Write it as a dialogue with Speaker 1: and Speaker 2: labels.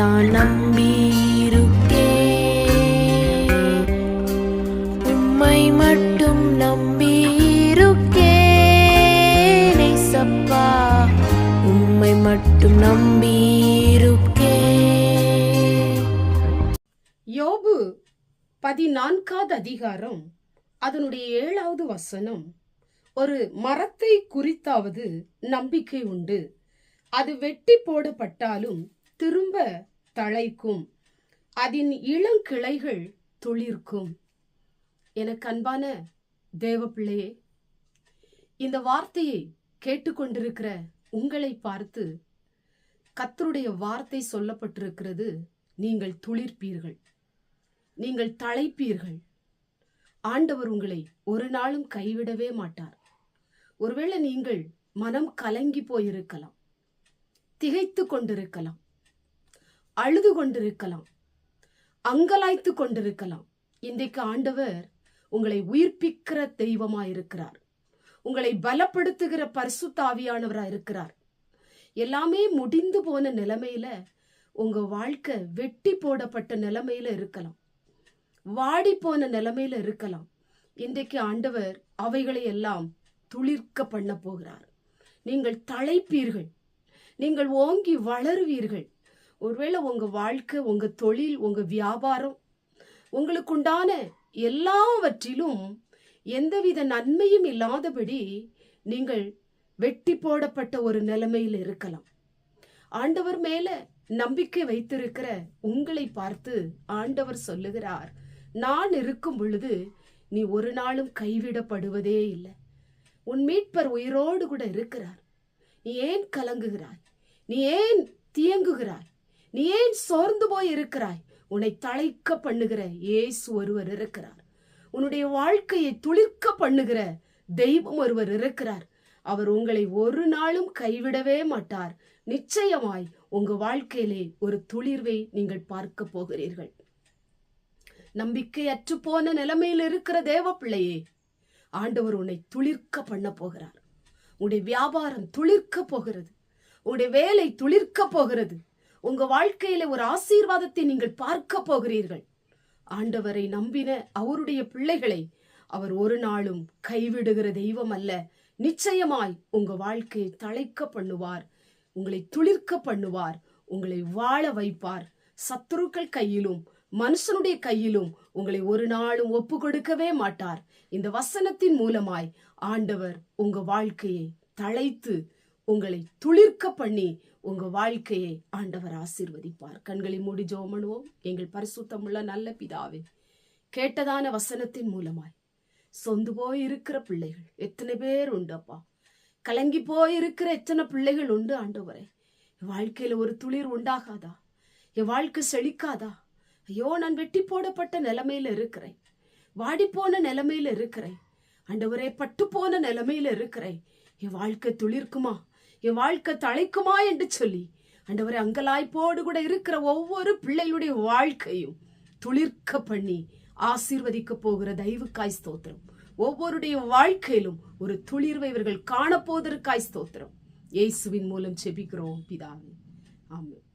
Speaker 1: தான் நம்பியிருக்கே. உம்மை மட்டும் நம்பியிருக்கே. சப்பா உம்மை மட்டும் நம்பியிருக்கே. யோபு பதினான்காவது அதிகாரம் அதனுடைய ஏழாவது வசனம். ஒரு மரத்தை குறித்தாவது நம்பிக்கை உண்டு. அது வெட்டி போடப்பட்டாலும் திரும்ப தழைக்கும். அதன் இளங்கிளைகள் துளிர்க்கும். எனக்கு அன்பான தேவ பிள்ளையே இந்த வார்த்தையை கேட்டுக்கொண்டிருக்கிற உங்களை பார்த்து கத்தருடைய வார்த்தை சொல்லப்பட்டிருக்கிறது நீங்கள் துளிர்ப்பீர்கள். நீங்கள் தழைப்பீர்கள். ஆண்டவர் உங்களை ஒரு நாளும் கைவிடவே மாட்டார். ஒருவேளை நீங்கள் மனம் கலங்கி போயிருக்கலாம் திகைத்து கொண்டிருக்கலாம். அழுது கொண்டிருக்கலாம் அங்கலாய்த்து கொண்டிருக்கலாம். இன்றைக்கு ஆண்டவர் உங்களை உயிர்ப்பிக்கிற தெய்வமாயிருக்கிறார். உங்களை பலப்படுத்துகிற பரிசுத்தாவியானவரா இருக்கிறார். எல்லாமே முடிந்து போன நிலைமையில உங்க வாழ்க்கை வெட்டி போடப்பட்ட நிலைமையில இருக்கலாம். வாடி போன நிலைமையில இருக்கலாம். இன்றைக்கு ஆண்டவர் அவைகளை எல்லாம் துளிர்க்க பண்ண போகிறார். நீங்கள் தழைப்பீர்கள் நீங்கள் ஓங்கி வளருவீர்கள். ஒருவேளை உங்கள் வாழ்க்கை உங்கள் தொழில் உங்கள் வியாபாரம் உங்களுக்குண்டான எல்லாவற்றிலும் எந்தவித நன்மையும் இல்லாதபடி நீங்கள் வெட்டி போடப்பட்ட ஒரு நிலைமையில் இருக்கலாம். ஆண்டவர் மேலே நம்பிக்கை வைத்திருக்கிற உங்களை பார்த்து ஆண்டவர் சொல்லுகிறார் நான் இருக்கும் பொழுது நீ ஒரு நாளும் கைவிடப்படுவதே இல்லை. உன் மீட்பர் உயிரோடு கூட இருக்கிறார். நீ ஏன் கலங்குகிறாய்? நீ ஏன் தியங்குகிறாய்? நீ ஏன் சோர்ந்து போய் இருக்கிறாய்? உன்னை தழைக்க பண்ணுகிற இயேசு ஒருவர் இருக்கிறார். உன்னுடைய வாழ்க்கையை துளிர்க்க பண்ணுகிற தெய்வம் ஒருவர் இருக்கிறார். அவர் உங்களை ஒரு நாளும் கைவிடவே மாட்டார். நிச்சயமாய் உங்க வாழ்க்கையிலே ஒரு துளிர்வை நீங்கள் பார்க்க போகிறீர்கள். நம்பிக்கையற்று போன நிலைமையில் இருக்கிற தேவ பிள்ளையே ஆண்டவர் உன்னை துளிர்க்க பண்ண போகிறார். உன்னுடைய வியாபாரம் துளிர்க்க போகிறது. உன்னுடைய வேலை துளிர்க்க போகிறது. உங்க வாழ்க்கையில ஒரு ஆசீர்வாதத்தை நீங்கள் பார்க்க போகிறீர்கள். ஆண்டவரை நம்பின அவருடைய பிள்ளைகளை அவர் ஒரு நாளும் கைவிடுகிற தெய்வம் அல்ல. நிச்சயமாய் உங்க வாழ்க்கையை தழைக்க பண்ணுவார். உங்களை துளிர்க்க பண்ணுவார். உங்களை வாழ வைப்பார். சத்துருக்கள் கையிலும் மனுஷனுடைய கையிலும் உங்களை ஒரு நாளும் ஒப்பு கொடுக்கவே மாட்டார். இந்த வசனத்தின் மூலமாய் ஆண்டவர் உங்க வாழ்க்கையை தழைத்து உங்களை துளிர்க்க பண்ணி உங்க வாழ்க்கையை ஆண்டவர் ஆசீர்வதிப்பார். கண்களை மூடி ஜோமனுவோம் எங்கள் பரிசுத்தமுள்ள நல்ல பிதாவே கேட்டதான வசனத்தின் மூலமாய் சொந்து போய் இருக்கிற பிள்ளைகள் எத்தனை பேர் உண்டு அப்பா? கலங்கி போய் இருக்கிற எத்தனை பிள்ளைகள் உண்டு ஆண்டவரே? என் வாழ்க்கையில ஒரு துளிர் உண்டாகாதா? என் வாழ்க்கை செழிக்காதா? ஐயோ நான் வெட்டி போடப்பட்ட நிலைமையில இருக்கிறேன். வாடிப்போன நிலைமையில இருக்கிறேன். ஆண்டவரே பட்டு போன நிலைமையில இருக்கிறேன். என் வாழ்க்கை துளிர்க்குமா? என் வாழ்க்கை தழைக்குமா என்று சொல்லி ஆண்டவரே அங்கலாய்ப்போடு கூட இருக்கிற ஒவ்வொரு பிள்ளைகளுடைய வாழ்க்கையும் துளிர்க்க பண்ணி ஆசீர்வதிக்க போகிற தெய்வக்காய் ஸ்தோத்திரம். ஒவ்வொருடைய வாழ்க்கையிலும் ஒரு துளிர்வை இவர்கள் காணப்போவதற்காய் ஸ்தோத்திரம். இயேசுவின் மூலம் செபிக்கிறோம் பிதாவே. ஆமாம்